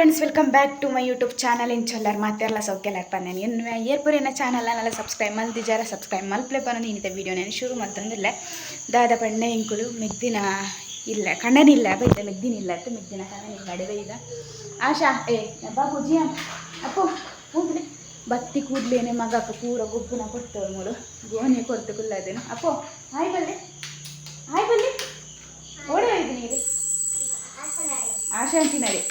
Friends welcome back to my YouTube channel ಇನ್ ಚೊಲ್ಲರ್ ಮಾತೆಲ್ಲ ಸೌಖ್ಯಲ್ಲರ್ ಪನ್ನೇನು ಎನ್ನು ಏರ್ಪುರಿನ ಚಾನಲ್ ಸಬ್ಸ್ಕ್ರೈಬ್ ಮಲ್ದಿಜಾರ ಸಬ್ಸ್ಕ್ರೈಬ್ ಮಲ್ಪ್ಲೆ ಬರೋದು ಇನ್ನಿತ ವೀಡಿಯೋ ನಾನು ಶುರು ಮಾಡ್ತಂದಿಲ್ಲ ದಾದ ಪಣ್ಣೆ ಇಂಕುಳು ಮೆಗ್ದಿನ ಇಲ್ಲ ಕಣ್ಣನಿಲ್ಲ ಬೈದ ಮೆಗ್ದಿನ ಇಲ್ಲ ಅಂತ ಮೆಗ್ದಿನ ಕಣ್ಣನಿಲ್ಲ ಅಡವೆ ಈಗ ಆಶಾ ಏ ಬಾಬು ಜಿಯಾ ಅಪ್ಪು ಹೋಗ್ಲಿ ಬತ್ತಿ ಕೂದ್ಲೇನೆ ಮಗಕ್ಕೆ ಪೂರ ಗೊಬ್ಬನ ಕೊಡ್ತೇವೆ ಮೂಳು ಗೋನೆ ಕೊಡ್ತು ಕುಲ್ಲದೇನು ಅಪ್ಪು ಹಾಯ್ ಬಲ್ಲೆ ಹಾಯ್ ಬಲ್ಲೆ ಓಡೇ ಇದ್ದೀನಿ ಆಶಾ ಅಂತಿನರಿ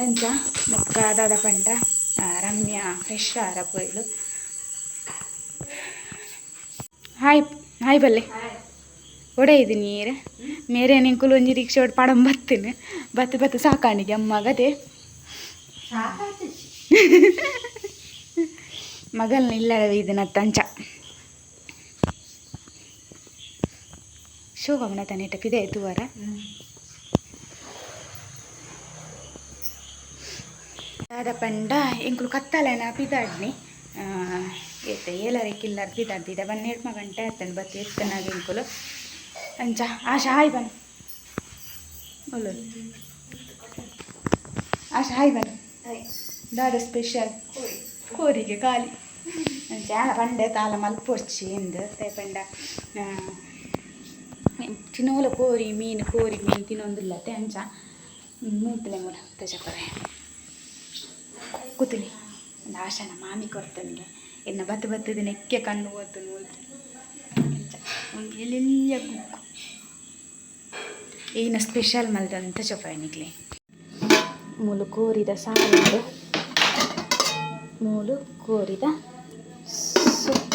ಎಂಚ ಮುಕ್ಕ ದಾದ ಪಂಡ. ರಮ್ಯ ಫ್ರೆಶ್ ಆರ ಪೋಯ್ಲು. ಹಾಯ್ ಹಾಯ್ ಬಲ್ಲೆ. ಒಡೆ ಇದು ನೀರು? ಮೇರೆ ನಿಂಕುಲು ಒಂಜಿ ರಿಕ್ಷೆ ಒಟ್ಟು ಪಾಡಂ ಬತ್ತೇನೆ. ಬತ್ತು ಬತ್ತು ಸಾಕಾಣಿಗೆ ಅಮ್ಮ ಗದೆ. ಮಗಲ್ನ ಇಲ್ಲ ಇದನ್ನ ತಂಚ ಶೋಭಮನ ತನೇಟ ಪಿದೆ ತುವರ ದಾದ ಪಂಡ ಎಂಕುಲು ಕತ್ತಲೆನ ಪಿದಾಡ್ನಿ ಏತ ಏಲರೆ ಕಿಲ್ಲರ್ ಪಿದಾಡ್ದಿದ ಬನ್ನ ಎಡ್ಮ ಗಂಟೆ ಆತನ ಬತ್ತಿ ಎತ್ತನಾಗಿ ಇಂಕುಲು ಅಂಚ, ಆಶಾ, ಹಾಯ್ ಬನ್ ಒಳ್ಳೆ ಆಶಾ, ಹಾಯ್ ಬನ್ ದಾದ ಸ್ಪೆಷಲ್ ಕೋರಿಗೆ ಖಾಲಿ. ಅಂಚ ಪಂಡೆ ತಾಲ ಮಲ್ಪೊರ್ಚಿ ಎಂದು. ಪಂಡ ತಿನ್ನೋಲ ಕೋರಿ, ಮೀನು ಕೋರಿ, ಮೀನು ತಿನ್ನೊಂದಿಲ್ಲತ್ತೆ ಅಂಚ. ಮೂತಲೆ ಮೂಲ ತಜಪರೆ ಕೂತಲಿ ಒಂದು ಆಶಾನ ಮಾಮಿ ಕೊಡ್ತಾನೆ ಎನ್ನ ಬತ್ತು ಬತ್ತದ ನೆಕ್ಕೆ ಕಣ್ಣು ಓದ್ತು ನೋಡ್ರಿ. ಒಂದು ಎಲ್ಲೆಲ್ಲ ಕುಕ್ಕು ಏನು ಸ್ಪೆಷಲ್ ಮಲ್ದಂತ ಚೊಪಾಯಿನಿಗ್ಲಿ ಮೂಲು ಕೋರಿದ ಸಾರು ಮೂಲು ಕೋರಿದ ಸುಪ್ಪ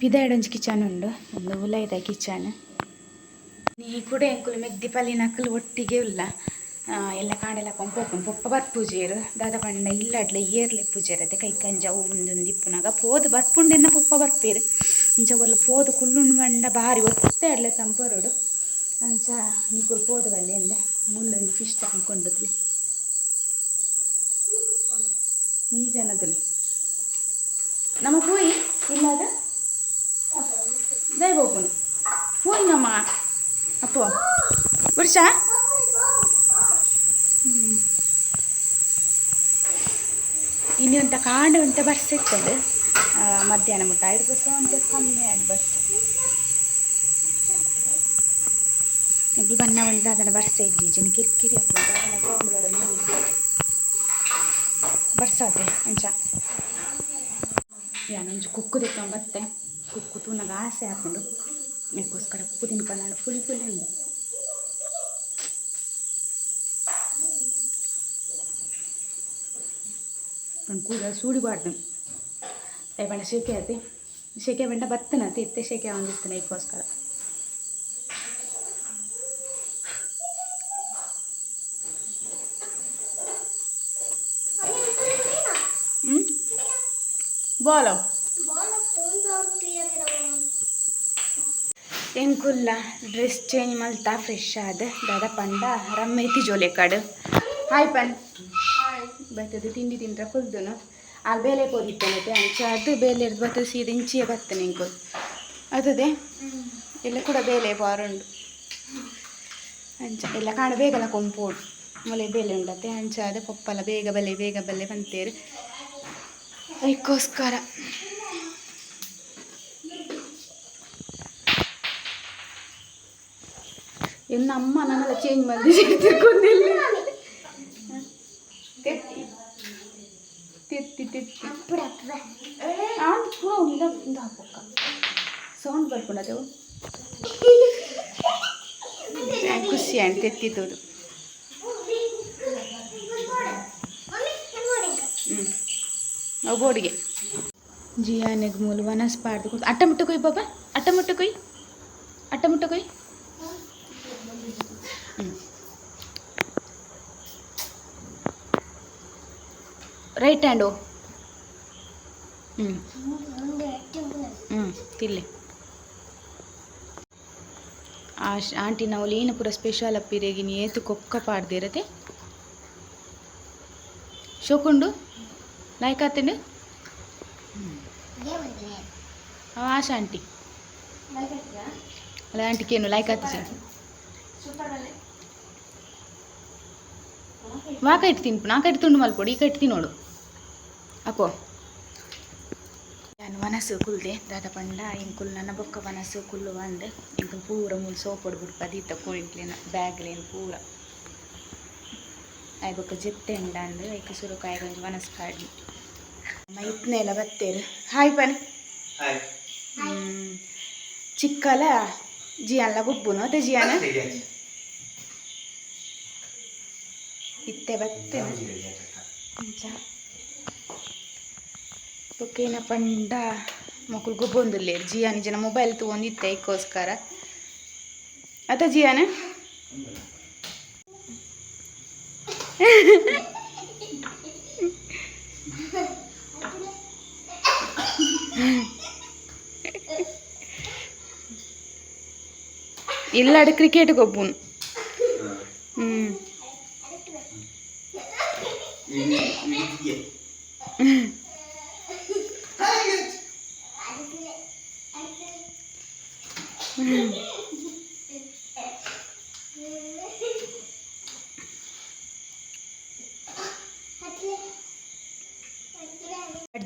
ಪಿದಾಡೊಂಜಿ ಕಿಚನ್ ಉಂಡು. ಒಂದು ಉಲೈದ ಕಿಚನ್. ನೀ ಕೂಡ ಎಂಕುಲು ಮೆಗ್ದಿ ಪಲ್ಲಿನ ಅಕ್ಕಲು ಒಟ್ಟಿಗೆ ಉಲ್ಲ. ಎಲ್ಲ ಕಾಂಡೆಲ್ಲ ಪಂಪೋಪನ್ ಪೊಪ್ಪ ಬರ್ಪೂಜೇರು ದಾದ ಪಂಡ ಇಲ್ಲಡ್ಲೆ ಏರ್ಲೆ ಪೂಜೆರ್ ಅದೇ ಕೈ ಕಂಜವು ಒಂದೊಂದು ಇಪ್ಪುನಾಗ ಪೋದು ಬರ್ಪುಂಡೆನ್ನ ಪೊಪ್ಪ ಬರ್ಪೇರು ಒಲ್ಲ ಪೋದು ಕುಲ್ಲುಂಡು ಮಂಡ ಬಾರಿ ಒತ್ತೆ ಅಡ್ಲೆ ತಂಪರೋಡು. ಅಂಚ ನಿಕುಲ್ ಪೋದು ಬಲ್ಲೆ ಅಂದೆ. ಮುಂದೊಂದು ಫಿಶ್ ತಗೊಂಡ್ಕೊಂಡದ್ಲಿ ಈ ಜನದಲ್ಲಿ. ನಮ್ಮ ಪೋಯಿ, ಇಲ್ಲದ? ಹೋಗ್ಬೋದು ಪೋಯಿ ನಮ್ಮ ಅಪ್ಪ. ವರ್ಷ? ಇನ್ನು ಅಂತ ಅಂತ ಬಸ್ ಇರ್ತದೆ. ಮಧ್ಯಾಹ್ನ ಮುಟ್ಟ ಐದು ಬಸ್ ಅಂತ ಕಮ್ಮಿ ಆಯ್ತು ಬಸ್ ಇಲ್ಲಿ ಬಣ್ಣ ಬಣ್ಣದ ಅದನ್ನು ಬರ್ಸ ಇದ್ದಿ ಜನ ಕಿರಿಕಿರಿ ಆಗ್ತದೆ. ಅದನ್ನು ತೊಗೊಂಡು ಬರ್ಸಾದೆ ಅಂಚ. ಯಾನೊಂಚು ಕುಕ್ಕು ತಿಕ್ಕೊಂಡು ಬತ್ತೆ. ಕುಕ್ಕು ತೂನಾಗ ಆಸೆ ಹಾಕೊಂಡು ಅದಕ್ಕೋಸ್ಕರ ಕುಕ್ಕು ತಿನ್ಕೊಂಡು ಫುಲ್ ಫುಲ್ ಉಂಡು ಒಂದು ಕೂದಲು ಸೂಡಿಬಾರ್ದು ಬಣ್ಣ ಶೇಕೆ ಆಯ್ತು ಶೇಕೆ ಬಂಡ ಬತ್ತನ ಎತ್ತೆ ಶೇಕೆ ಒಂದಿರ್ತಾನೆ ಇದಕ್ಕೋಸ್ಕರ ಹ್ಞೂ ಬೋಲೋ ಎಂಕುಲ್ಲ ಡ್ರೆಸ್ ಚೇಂಜ್ ಮಲ್ತಾ ಫ್ರೆಶ್ ಆದ ದಾದ ಪಂಡ ರಮ್ಮೆತಿ ಜೋಲೆ ಕಾಡು ಹಾಯ್ ಪನ್ ಬರ್ತದೆ, ತಿಂಡಿ ತಿಂದ್ರೆ ಕೊಲ್ದನು ಅಲ್ಲಿ ಬೇಲೆ ಪೋದಿತ್ತೇನೆ ಅಂಚ ಅದು ಬೇಲೆ ಹಿಡ್ದು ಬರ್ತದೆ, ಸೀದಾ ಇಂಚಿಯೇ ಬರ್ತೇನೆ ಎಂಕುಲ್ ಅದೇ ಎಲ್ಲ ಕೂಡ ಬೇಲೆ ಬಾರುಂಡು ಅಂಚ, ಎಲ್ಲ ಕಾಣ ಬೇಗಲ ಕೊಂಪೋಡು ಮೊಲೆ ಬೇಲೆ ಉಂಡತ್ತೆ, ಅಂಚ, ಅದೇ ಪಪ್ಪಲ ಬೇಗ ಬಲೆ ಬೇಗ ಬಲೆ ಬಂತೇರು. ಅದಕ್ಕೋಸ್ಕರ. ಎನ್ನ ಅಮ್ಮ ನನ್ನೆಲ್ಲ ಚೇಂಜ್ ಮಾಡಿ ಆಂಟಿ ಪೂರ ಉಂಡ ಉಂಡ ಹಾಕೋಕ ಸೌಂಡ್ ಬರ್ಕೊಂಡದೆವು ಖುಷಿ ಆಂಟಿ ತೆತ್ತಿದ್ದದು ಹ್ಞೂ ಅವು ಬೋಡಿಗೆ ಜಿಯಾನೆಗ್ ಮೂಲ, ವನಸ್, ಪಾಡ್ದು ಕೂತ್ ಅಟ್ಟ ಮುಟ್ಟ ಕೊಯ್ ಬಾಬಾ. ಅಟ್ಟ ಮುಟ್ಟ ಕೊಯ್. ಅಟ್ಟ ಮುಟ್ಟ ಕೊಯ್. ರೈಟ್ ಹ್ಯಾಂಡು ತಿನ್ಲಿ ಆಂಟಿ ನಾವು ಏನು ಪೂರ ಸ್ಪೆಷಲ್ ಅಪ್ಪಿರೇಗಿ ನೀ ಏತು ಕೊಕ್ಕ ಪಾಡ್ದಿರತ್ತೆ ಶೋಕುಂಡು ಲೈಕ್ ಆತಂಡು ಆಶಾ ಆಂಟಿ. ಅಲ್ಲ, ಆಂಟಿ ಏನು ಲೈಕ್ ಆತ ವಾಕ ಇಟ್ಟು ತಿನ್ಪು ನಾಕ ಇಟ್ಟು ತುಂಡು ಮಲ್ಪೊಡು ಈಗ ಇಟ್ಟು ತಿನ್ನೋಡು ಅಪ್ಪೋ. ವನಸು ಕುಲ್ದೆ ದಾದ ಪಂಡ ಇಂಕುಲ್ ನನ್ನ ಬೊಕ್ಕ ವನಸು ಕುಲ್ಲು ಅಂದೆ ಇಂಕುಲ್ ಪೂರ ಮುಲ್ ಸೋಪೊಡು ಬಿಡು ಪದೀತ ಕೋಳಿಕ್ಲೇನ ಬ್ಯಾಗ್ಲೇನು ಪೂರ. ಆಯ್ ಬೊಕ್ಕ ಜೆತ್ತೆ ಉಂಡ ಅಂದ್ರೆ ಐಕ ಸುರುಕಾಯಿ ಗೊಂಜಿ ವನಸ್ ಪಾಡಿ ಮೈತ್ನೆಲ್ಲ ಬತ್ತೇರು. ಹಾಯ್ ಪನ್. ಚಿಕ್ಕಲ ಜಿಯಾನ್ಲ ಗುಬ್ಬುನು ಅದೇ ಜಿಯಾನ? ಇತ್ತೆ ಬತ್ತೇನೆ ಅಂಚ ಬೊಕ್ಕೇನ ಪಂಡ ಮಕ್ಕಳು ಗೊಬ್ಬೊಂದುಲ್ಲೇರು ಜಿಯಾನಿ ಜನ ಮೊಬೈಲ್ ತಗೊಂಡಿತ್ತೆ ಇದಕ್ಕೋಸ್ಕರ ಅತ್ತ ಜಿಯಾನ? ಇಲ್ಲಾಡು ಕ್ರಿಕೆಟ್ ಗೊಬ್ಬುನು ಹ್ಞೂ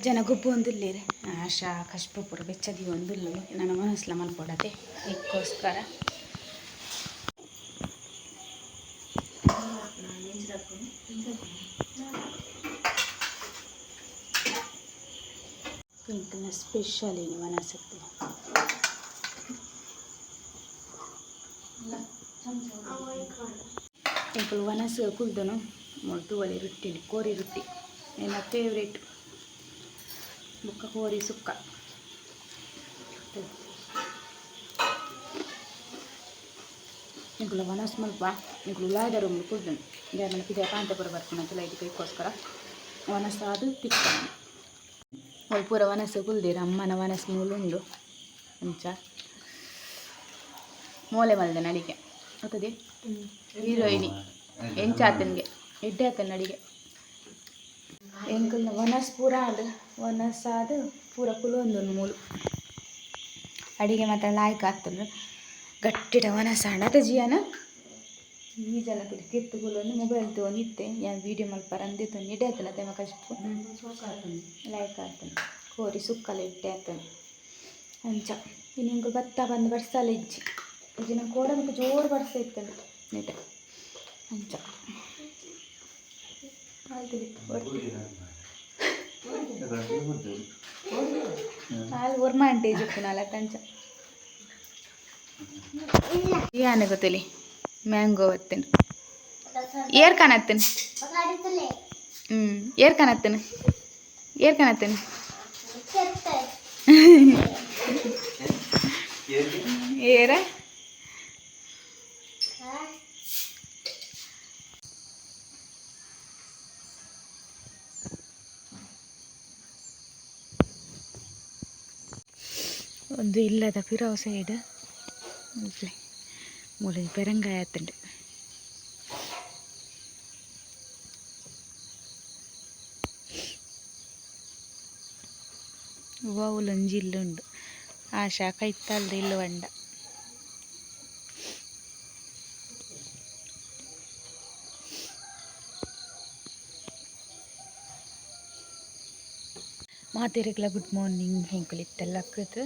ಜನ ಗುಬ್ಬು ಒಂದಿಲ್ಲೇರೆ ಆಶಾ ಕಷ್ಟಪುರ ಬೆಚ್ಚದಿ ಒಂದಿಲ್ಲ ನನ್ನ ಮನಸ್ಲ ಮಲ್ಪಡತೆ ಇದಕ್ಕೋಸ್ಕರ. ಇಂಕಲ್ನ ಸ್ಪೆಷಲ್ ಏನು ಮನಸ್ಸತ್ತೆ ಎಂಕುಲು ವನಸ್ ಕುಲ್ದನು ಮೊಳ್ತು ಒಲೆ ರೊಟ್ಟಿಲಿ ಕೋರಿ ರೊಟ್ಟಿ. ನನ್ನ ಫೇವ್ರೇಟ್ ಬುಕ್ಕ ಕೋರಿ, ಸುಕ್ಕ. ಎಂಕುಲು ವನಸ್ ಮಲ್ಪ ಎಂಕುಲು ಉಲಾದರು ಕುಲ್ದನು ದೇವನ ಪಿದೆ ಕಾಂತಪುರ ಬರ್ಕೊಂಡು ಲೈಟ್ ಕೈಗೋಸ್ಕರ ವನಸ್ ಅದು ತಿಕ್ಕೊಂಡು ಅವ್ರು ಪೂರ ವನಸು ಕುಲ್ದಿರ, ಅಮ್ಮನ ವನಸು ಉಂಡು. ಮುಂಚ ಮೂಲೆ ಮಲ್ದನ ಅಡಿಗೆ. ಗೊತ್ತದೆ ಹೀರೋಯಿನಿ. ಎಂಚಾತನ್ಗೆ ಎಡ್ಡೆ ಆತನ ಅಡಿಗೆ ಎಂಕಲ್ನ ವನಸ್ ಪೂರ ಆಡು. ವನಸ್ ಆದ ಪೂರ ಕುಲೊಂದು ಮೂಲು ಅಡಿಗೆ ಮಾತ್ರ ಲಾಯ್ಕ್ ಆಗ್ತಂದ್ರೆ ಗಟ್ಟಿಡ ವನಸ ಹಣದ ಜಿಯನ? ಈ ಜನ ಕಿತ್ತು ತಿತ್ತು ಕುಲೊಂದು ಮೊಬೈಲ್ ತೊಗೊಂಡು ಇತ್ತೆ. ಯಾನ್ ವೀಡಿಯೋ ಮಲ್ಪರ ಅಂದೆ ತೊಂದು ಇಡ್ಡೆ ಆತನ ತೆಮ ಕಷ್ಟ ಲೈಕ್ ಆಗ್ತಾನೆ ಕೋರಿ ಸುಕ್ಕಲ ಇಟ್ಟೆ ಆಗ್ತಾನೆ ಅಂಚ. ಇನ್ನು ಹಿಂಗೆ ಭತ್ತ ಬಂದು ಬರ್ಸಲ್ಲ ಇಜ್ಜಿ. ಕೋಡ ಮತ್ತು ಜೋರು ಬರ್ಸ ಇತ್ತಾನೆ ನೆಟ. ಅಂಚ. ಹಾಲು ಒರ್ಮಾಂಟೇಜ್ ಉಪ್ಪು ನಾಲ್ಕು ಅಂಚ. ಏನ ಗೊತ್ತಲಿ ಮ್ಯಾಂಗೋ ಒತ್ತೇನು ಏರ್ ಕಾಣತ್ತೇನೆ ಹ್ಞೂ ಏರ್ ಕಾಣತ್ತೇನೆ ಏರ್ ಕಾಣತ್ತೇನೆ ಏರ? ಒಂದು ಇಲ್ಲದ ಫಿರಾವ್ ಸೈಡ್ ಮೂಲ ಪೆರಂಗಾಯ ಆತುಂಡು ಹೂವು ಒಂಜಿ ಇಲ್ಲುಂಡು ಆಶಾ ಕೈತ್ತಲ್ದ ಇಲ್ಲು ಬಂಡ ಮಾತೆರೆಗ್ಲ ಗುಡ್ ಮಾರ್ನಿಂಗ್ ಹೆಂಕುಲಿತ್ತೆಲ್ಲಕ್ಕದು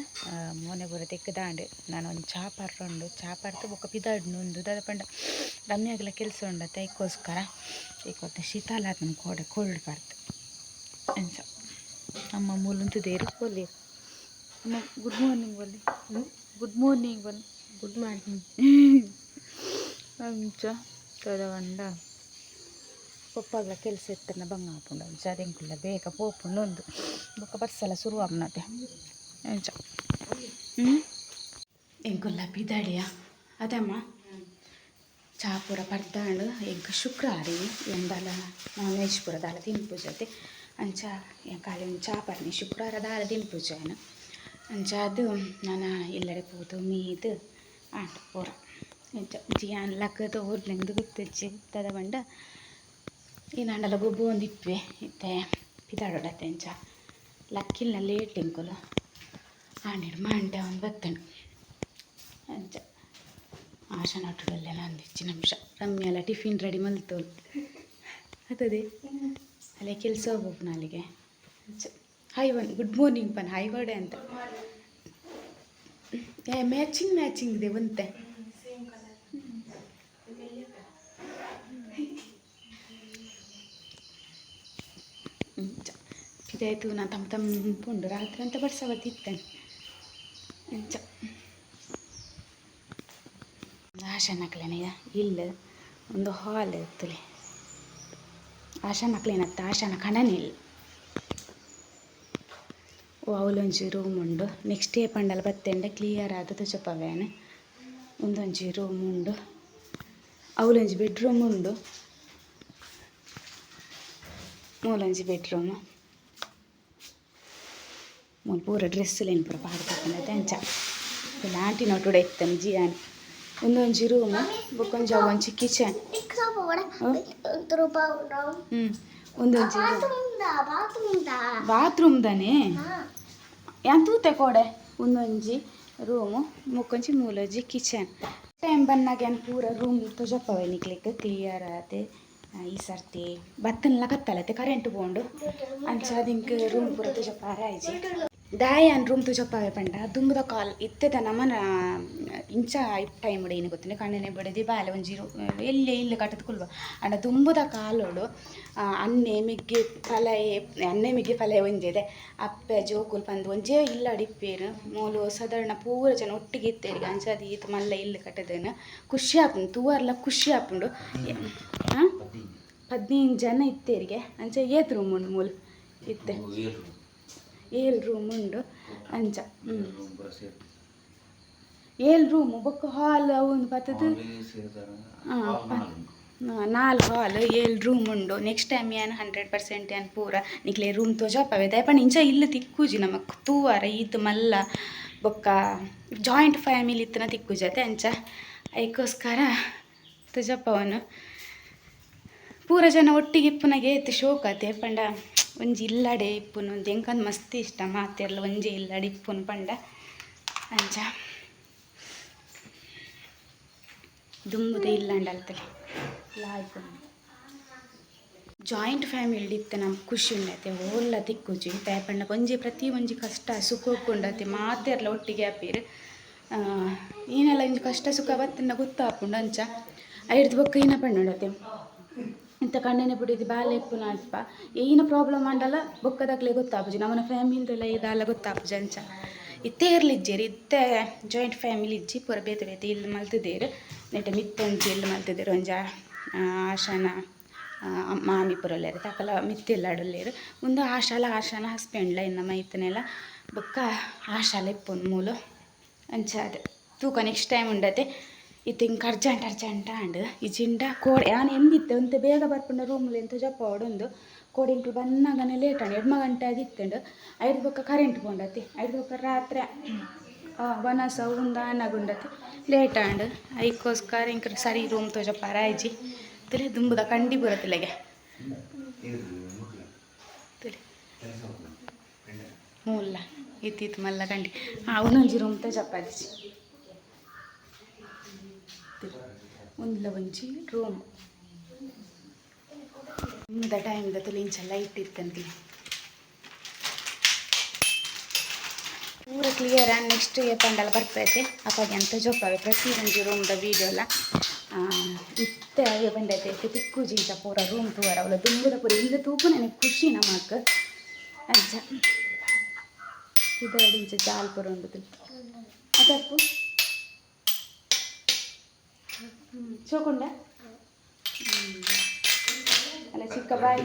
ಮೋನೆ ಬರೋ ತೆಕ್ಕದಾಂಡು ನಾನು ಒಂದು ಚಾ ಪರ್ರೊಂಡು. ಚಾ ಪರ್ತು ಬೊಕ್ಕ ಪಿದಾಡ್ನುಂದು ದಾದ ಪಂಡ ರಮ್ಯಾಗ್ಲ ಕೆಲಸ ಉಂಡತ್ತೆ ತೈಕೋಸ್ಕರ ಐಕೊತ್ತ ಶೀತಾಲ ನಮ್ಮ ಕೋಡೆ ಕೋಲ್ಡ್ ಬರ್ತು ಅಂಚ. ಅಮ್ಮ ಮೂಲಂತು ದೇರಿ ಒಲ್ಲಿ ಅಮ್ಮ ಗುಡ್ ಮಾರ್ನಿಂಗ್ ಒಲ್ಲಿ ಗುಡ್ ಮಾರ್ನಿಂಗ್ ಒಲ್ಲಿ ಗುಡ್ ಮಾರ್ನಿಂಗ್ ಅಂಚ. ತದ ಪಂಡ. ಪಪ್ಪಾಗ್ಲ ಕೆಲಸ ಎತ್ತನ ಬಂಗ ಹಾಕೊಂಡು ಅಂಚ ಅದೆಂಕುಲ್ಲ ಬೇಗ ಪೋಪುಂಡು ಒಂದು ಬೊಕ್ಕ ಬರ್ಸಲ ಶುರು ಆಪ್ನತೆ ಅಂಚ ಹ್ಞೂ ಎಂಕುಲ್ಲ ಅದಮ್ಮ? ಚಾ ಪೂರ ಪಡ್ದಾಂಡು. ಎಂಕ ಶುಕ್ರವಾರಿ ಎಂದಲ ನಾನ್ ವೆಜ್ ಪೂರ ದಾಲ ತಿನ್ಪು ಜೊತೆ. ಅಂಚ ಕಾಲಿ ಚಾ ಪರ್ನಿ ಶುಕ್ರವಾರ ದಾಲ ತಿನ್ಪು ಏನು ಅಂಚ ಅದು ನಾನು ಎಲ್ಲಡೆ ಪೋದು, ಮೀದು ಆಂಟ ಪೂರ. ಜಿಯಾನ್ ಲಕ್ಕದ ಊರ್ಲೆಂದು ಗುತ್ತಜ್ಜಿ ತದ ಬಂಡ ಈ ನಂಡಲ ಗೊಬ್ಬು ಒಂದು ಇಟ್ವೆ, ಇತ್ತೆ ಪಿದಾಡೋಡತ್ತೆ ಲಕ್ಕಿಲ್ನ ಲೇಟ್ ಎಂಕುಲು ಆಂಡಿಡು ಮಂಡೆ ಒಂದು ಬತ್ತನು ಅಂಚ. ಆಶ ನಟುಡಲ್ಲೇ ನಂದು ಹೆಚ್ಚಿನ ನಿಮಿಷ ರಮ್ಯಲ್ಲ ಟಿಫಿನ್ ರೆಡಿ ಮಲ್ತೋಲ್ ಅದೇ ಅಲ್ಲೇ ಕೆಲಸ ಹೋಗ್ಬೇಕು ನಾಲಿಗೆ ಹಾಯ್ ಒನ್ ಗುಡ್ ಮಾರ್ನಿಂಗ್ ಪನ್. ಹಾಯ್ ವರ್ಡೆ ಅಂತ. ಏ ಮ್ಯಾಚಿಂಗ್ ಮ್ಯಾಚಿಂಗ್ ಇದೆ ಒಂತೆ. ಇದಾಯ್ತು ನಾನು ತಮ್ಮ ತಂಪುಂಡು ರಾತ್ರಿ ಅಂತ ಬಡ್ಸವತ್ತಿತ್ತೇನೆ ಅಂಚ ಆಶಾ ನಕ್ಲೆನೆಯ ಇಲ್ಲ, ಒಂದು ಹಾಲ್ ಇರ್ತಲೆ ಆಶಾ ನಕ್ಲೇನತ್ತ ಆಶಾನ ಕಣನೇ ಇಲ್ಲ. ಓ ಅವಳೊಂಜಿ ರೂಮ್ ಉಂಡು. ನೆಕ್ಸ್ಟ್ ಡೇ ಪಂಡಲ ಬತ್ತೆಂಡೆ ಕ್ಲಿಯರ್ ಆದ ತುಚಪವೇನೆ ಒಂದೊಂಜಿ ರೂಮ್ ಉಂಡು. ಅವಳೊಂಜಿ ಬೆಡ್ರೂಮ್ ಉಂಡು. ಮೂಲೊಂಜಿ ಬೆಡ್ರೂಮ್ ಡ್ರೆಸ್ಸುಲೇನು ಪೂರ ಪಾಡ್ಕೊಳ್ತಾನೆ ಅಂಚ ಇಲ್ಲ ಆಂಟಿ ನೋಟುಡೆ ಇತ್ತನು ಜಿಯಾನಿ ಒಂದೊಂಜಿ ರೂಮ್ ಬೊಕೊಂಜಿ ಅವೊಂಜಿ ಕಿಚನ್ ಒಂದೊಂಜಿ ಬಾತ್ರೂಮ್ ದಾನೆ? ಎಂತೂತೆ ಕೋಡೆ ಒಂದೊಂಜಿ ರೂಮು ಮುಕ್ಕೊಂಜಿ ಮೂಲೊಂಜಿ ಕಿಚನ್ ಟೈಮ್ ಬಂದಾಗ ಏನು ಪೂರ ರೂಮ್ ತೊಜಪ್ಪವೆ ನಿಕ್ಲಿಕ್ಕೆ ಕ್ಲಿಯರ್ ಆತೆ ಈ ಸರ್ತಿ. ಬತ್ತನ್ಲ ಕತ್ತಲತ್ತೆ ಕರೆಂಟ್ ಬೋಂಡು ಅಂಚ ಅದಿಂಕ್ ರೂಮ್ ಪೂರ ತುಜಪ್ಪಾರೆ ಆಯ್ಜಿ ದಾಯಾನ್ ರೂಮ್ ತುಜಪ್ಪಾವೆ ಪಂಡ ದುಂಬುದ ಕಾಲ್ ಇತ್ತೆದ ನಮನ ಇಂಚ ಟೈಮ್ ಏನು ಗೊತ್ತಿನ ಕಣ್ಣನೆ ಬಿಡದಿ ಬಾಲೆ ಒಂಜಿ ಎಲ್ಲೆ ಇಲ್ಲಿ ಕಟ್ಟದ ಕುಲ್ವ ಅಂಡ ದುಂಬುದ ಕಾಲೋಡು ಅನ್ನೆ ಮಿಗ್ಗೆ ಫಲಯೆ ಅನ್ನೆ ಮಿಗ್ಗೆ ಫಲಯೆ ಒಂಜಿದೆ ಅಪ್ಪೆ ಜೋಕುಲ್ ಪಂದು ಒಂಜೇ ಇಲ್ಲ ಅಡಿಪ್ಪೇರು ಮೂಲು ಸಾಧಾರಣ ಪೂರ ಜನ ಒಟ್ಟಿಗೆ ಇತ್ತೇರಿಗೆ ಅಂಚಾದಿ ಈತ ಮಲ್ಲ ಇಲ್ಲಿ ಕಟ್ಟದೇನು ಖುಷಿ ಆಪುಂಡು ತೂವರ್ಲ ಖುಷಿ ಆಪುಂಡು ಹಾಂ ಹದಿನೈದು ಜನ ಇತ್ತೇರಿಗೆ ಅಂಚ ಏತ್ ರೂಮ್ ಉಂಡು ಮೂಲು ಇತ್ತೆ ಏಳು ರೂಮ್ ಉಂಡು ಅಂಚ. ಏಳು ರೂಮ್ ಬೊಕ್ಕ ಹಾಲ್ ಒಂದು ಬತ್ತದು? ನಾಲ್ ಹಾಲ್ ಏಳು ರೂಮ್ ಉಂಡು. ನೆಕ್ಸ್ಟ್ ಟೈಮ್ ಏನು ಹಂಡ್ರೆಡ್ ಪರ್ಸೆಂಟ್ ಏನು ಪೂರ ನಿಕ್ಲೆ ರೂಮ್ ತೋಜಪ್ಪವೆ ದಯಪಂಡ ಇಂಚ ಇಲ್ಲ ತಿಕ್ಕುಜಿ ನಮಕ್ ತೂವಾರ ಈತ್ ಮಲ್ಲ ಬೊಕ್ಕ ಜಾಯಿಂಟ್ ಫ್ಯಾಮಿಲಿ ಇತ್ತನ ತಿಕ್ಕುಜತೆ ಅಂಚ. ಅದಕ್ಕೋಸ್ಕರ ತುಜಪ್ಪವನು ಪೂರ ಜನ ಒಟ್ಟಿಗೆ ಇಪ್ಪುನಗೆ ಶೋಕ ಶೋಕತೆ ಪಂಡ, ಒಂಜಿ ಇಲ್ಲಡೆ ಇಪ್ಪುನು ಒಂದು ಎಂಕಂದು ಮಸ್ತ್ ಇಷ್ಟ ಮಾತೆರ್ಲ ಒಂಜಿ ಇಲ್ಲಡೆ ಇಪ್ಪುನು ಪಂಡ. ಅಂಚ ದುಂಬುದ ಇಲ್ಲಾಂಡ ಅಲ್ತಲೆ ಲಾಯ್ಪುನು ಜಾಯಿಂಟ್ ಫ್ಯಾಮಿಲಿ ಇತ್ತು ನಮ್ಗೆ ಖುಷಿ ಉಂಡತೆ ಓಲ್ಲ ತಿಕ್ಕುಜಿ ಪಂಡ ಒಂಜಿ ಪ್ರತಿ ಒಂಜಿ ಕಷ್ಟ, ಸುಖ ಉಂಡತೆ ಮಾತೆರ್ಲ ಒಟ್ಟಿಗೆ ಆಪೀರು. ಏನೆಲ್ಲ ಇಂಜಿ ಕಷ್ಟ, ಸುಖ ಬತ್ತಿನ ಗೊತ್ತಾಪುಂಡು ಅಂಚ. ಐಡ್ದು ಬೊಕ್ಕ ಏನ ಪಣ್ಣುಂಡತೆ ಇಂಥ ಕಣ್ಣೆನೆ ಬಿಡಿದು ಬಾಲೆ ಇಪ್ಪುನ ಅಲ್ಪ. ಏನ ಪ್ರಾಬ್ಲಮ್ ಮಾಡಲ್ಲ ಬೊಕ್ಕದಾಗ್ಲೇ ಗೊತ್ತಾಪುಜಿ. ನಮ್ಮನ ಫ್ಯಾಮಿಲಿದೆಲ್ಲ ಇದೆಲ್ಲ ಗೊತ್ತಾಪುಜಿ ಅಂಚ. ಇತ್ತೇ ಇರ್ಲಿಜ್ಜೇರಿ ಇತ್ತೆ ಜಾಯಿಂಟ್ ಫ್ಯಾಮಿಲಿ ಇಜ್ಜಿ ಪೂರ ಬೇತೆ ಬೇತೆ ಇಲ್ಲಿ ಮಲ್ತಿದ್ದೇರು. ನೆಟ್ಟ ಮಿತ್ತೊಂಜಿ ಇಲ್ಲಿ ಮಲ್ತಿದ್ದೇರು ಒಂಜ ಆಶನ ಆಶಾನ ಆ, ಮಾಮಿ ಪುರಲ್ಲೇರು ತಕಲ ಮಿತ್ತಿಲ್ಲಾಡಲ್ಲೇರು. ಮುಂದೆ ಆಶಾಲ ಆಶಾನ ಹಸ್ಬೆಂಡ್ಲ ಇನ್ನ ಮೈತನೆಲ್ಲ ಬೊಕ್ಕ ಆಶಾಲ ಇಪ್ಪುನ್ ಮೂಲು. ಅಂಚ ಅದು. ತೂಕ ನೆಕ್ಸ್ಟ್ ಟೈಮ್ ಉಂಡತೆ. ಇತ್ತು ಹಿಂಗೆ ಅರ್ಜೆಂಟ್ ಅರ್ಜೆಂಟ್ ಆಂಡ್ ಈ ಜಿಂಡ ಕೋಡೆ. ನಾನು ಎಂದಿತ್ತೆ? ಅಂತ ಬೇಗ ಬರ್ಪುಂಡ ರೂಮ್ಲಿ ಎಂತ ಜಪ್ಪ ಅವಡೊಂದು ಇಂಟು ಬನ್ನಾಗನೆ ಲೇಟ್ ಆಂಡ್ ಎಡ್ಮ ಗಂಟೆ ಆಗಿತ್ತಂಡು ಐದು ಬಕ್ಕ ಕರೆಂಟ್ ಕೊಂಡತಿ ಐದು ಬಕ್ಕ ರಾತ್ರಿ ವನಸ, ಉಂದ ಅನ್ನಗುಂಡತಿ ಲೇಟ್ ಆಂಡ್ ಐಕೋಸ್ಕರ ಇಂಕ್ರ ಸರಿ ರೂಮ್ ತೋಜಪ್ಪ ರಾಯ್ಜಿ ತಲೆ ದುಂಬುದ ಕಂಡಿ ಬರತ್ತಿಲೆಗೆ ತಲೆ ಮೂಲ ಇತ್ತಿತ್ತು ಮಲ್ಲ ಕಂಡಿ. ಒಂದೊಂಜಿ ರೂಮ್ ತೋಜಪ್ಪಾಜಿ ಒಂದ್ಲ ಒಂಜಿ ರೂಮ್. ದ ಟೈಮ್ದ ತುಲಿಂಚ ಲೈಟ್ ಇತ್ತಂತೀನಿ ಪೂರ ಕ್ಲಿಯರ್ ನೆಕ್ಸ್ಟ್ ಪಂಡಲ ಬರ್ತೈತೆ. ಅಪ್ಪಾಗೆ ಎಂತ ಜೋಪಾವೆ ಪ್ರತಿ ಒಂಜಿ ರೂಮ್ದ ವೀಡಿಯೋ ಎಲ್ಲ ಇತ್ತೆ ಬಂದೈತೆ. ತಿಕ್ಕು ತಿಕ್ಕುಜಿಂಚ ಪೂರ ರೂಮ್ ತೂವರ ಅವಳ ದುಂಬುದ ಪೂರ ಇಲ್ಲಿ ತೂಪು ನನಗೆ ಖುಷಿ ನಮಕ್ ಅಂಚ ಇದಡಿಂಚ ಜಾಲ್ ಪೂರ ಉಂಡು ಅದಪ್ಪು? ಅಲ್ಲ ಚಿಕ್ಕ ಬಾಯ್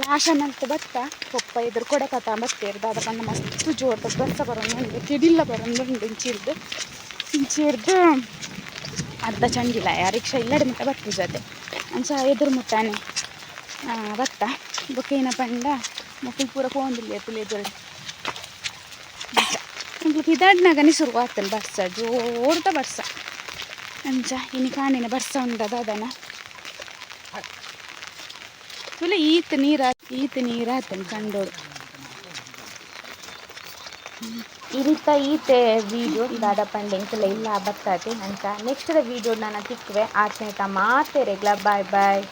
ಲಾಶನಂತ ಬತ್ತ ಪಪ್ಪ ಇದ್ರ ಕೊಡೆ ಕಥ ಬತ್ತೇರ್ದು ಅದಕ್ಕಂದ ಮಸ್ತ್ ಜೋರ್ದ ಬಸ್ಸ ಬರೋದು ತಿಡಿಲ್ಲ ಬರೋದು ಇಂಚಿರ್ದು ಇಂಚಿರ್ದು ಅರ್ಧ ಚಂಗಿಲ್ಲ ಯಾ ರಿಕ್ಷಾ ಇಲ್ಲಡೆ ಮುಟ್ಟ ಬತ್ತು ಜೊತೆ ಅಂಚ ಎದುರು ಮುಟ್ಟಾನೆ ಬತ್ತ ಬೊಕ್ಕೇನ ಪಂಡ ಮಕ್ಕಳು ಪೂರ ಕೋಂದಿಲ್ಲ ತುಲೆ ಎದುರು ಮಕ್ಕಳು ಇದಾಡ್ನಾಗನೆ ಶುರು ಆಗ್ತಾನೆ ಬರ್ಸ, ಜೋರ್ದ ಬರ್ಸ. ಅಂಚ, ಇನ್ನು ಕಾಣಿನ ಬರ್ಸ ಉಂಡದ ಅದನ. ತುಲೆ ಈತ ನೀರ ಈತ ನೀರ ಆತನ ಕಂಡೋಡು ಇರಿತ ರೀತ ಈತೆ ವೀಡಿಯೋ ದಾದ ಪಂಡೆ ಇಂಕಲ ಇಲ್ಲ ಬರ್ತದೆ ಅಂತ ನೆಕ್ಸ್ಟ್ ವೀಡಿಯೋ ನಾನು ತಿಕ್ಕುವೆ. ಆ ಸ್ನೇಹಿತ ಮಾತೆ ರೆಗ್ಲ ಬಾಯ್ ಬಾಯ್